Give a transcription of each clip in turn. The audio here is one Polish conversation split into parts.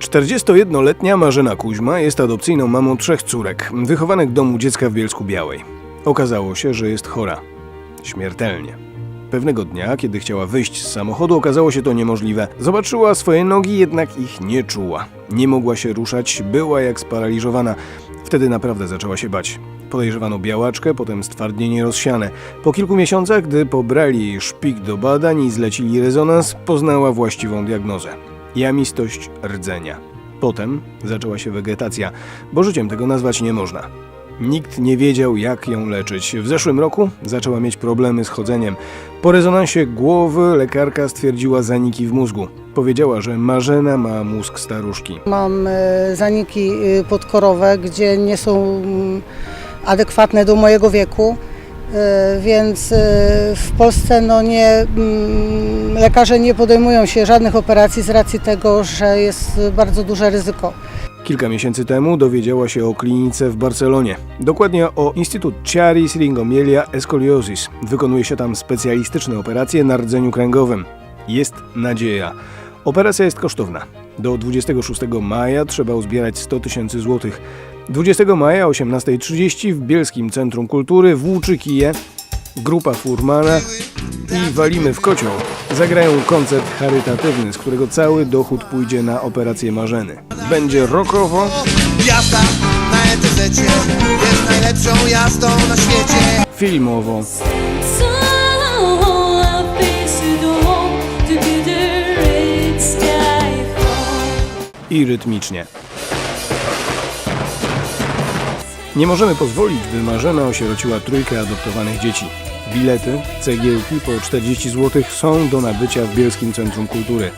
41-letnia Marzena Kuźma jest adopcyjną mamą trzech córek, wychowanych w domu dziecka w Bielsku Białej. Okazało się, że jest chora. Śmiertelnie. Pewnego dnia, kiedy chciała wyjść z samochodu, okazało się to niemożliwe. Zobaczyła swoje nogi, jednak ich nie czuła. Nie mogła się ruszać, była jak sparaliżowana. Wtedy naprawdę zaczęła się bać. Podejrzewano białaczkę, potem stwardnienie rozsiane. Po kilku miesiącach, gdy pobrali szpik do badań i zlecili rezonans, poznała właściwą diagnozę. Jamistość rdzenia. Potem zaczęła się wegetacja, bo życiem tego nazwać nie można. Nikt nie wiedział, jak ją leczyć. W zeszłym roku zaczęła mieć problemy z chodzeniem. Po rezonansie głowy lekarka stwierdziła zaniki w mózgu. Powiedziała, że Marzena ma mózg staruszki. Mam e, zaniki e, podkorowe, gdzie nie są mm, adekwatne do mojego wieku, więc e, w Polsce no nie, mm, lekarze nie podejmują się żadnych operacji z racji tego, że jest bardzo duże ryzyko. Kilka miesięcy temu dowiedziała się o klinice w Barcelonie. Dokładnie o Instytut Chiaris Ringomielia Escoliosis. Wykonuje się tam specjalistyczne operacje na rdzeniu kręgowym. Jest nadzieja. Operacja jest kosztowna. Do 26 maja trzeba uzbierać 100 tysięcy złotych. 20 maja o 18.30 w Bielskim Centrum Kultury włóczy kije, grupa Furmana i Walimy w Kocioł zagrają koncert charytatywny, z którego cały dochód pójdzie na operację Marzeny. Będzie rockowo, Jazda na ETZ jest najlepszą jazdą na świecie. filmowo, i rytmicznie. Nie możemy pozwolić, by Marzena osierociła trójkę adoptowanych dzieci. Bilety, cegiełki po 40 zł są do nabycia w Bielskim Centrum Kultury.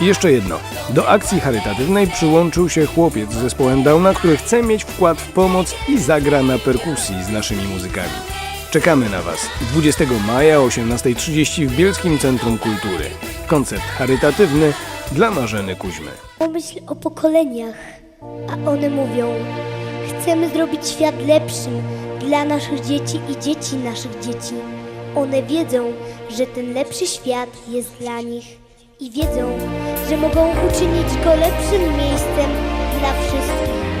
I jeszcze jedno. Do akcji charytatywnej przyłączył się chłopiec z zespołem Downa, który chce mieć wkład w pomoc i zagra na perkusji z naszymi muzykami. Czekamy na Was 20 maja o 18.30 w Bielskim Centrum Kultury. Koncert charytatywny dla Marzeny Kuźmy. Pomyśl o pokoleniach, a one mówią: Chcemy zrobić świat lepszym dla naszych dzieci i dzieci naszych dzieci. One wiedzą, że ten lepszy świat jest dla nich i wiedzą, że mogą uczynić go lepszym miejscem dla wszystkich.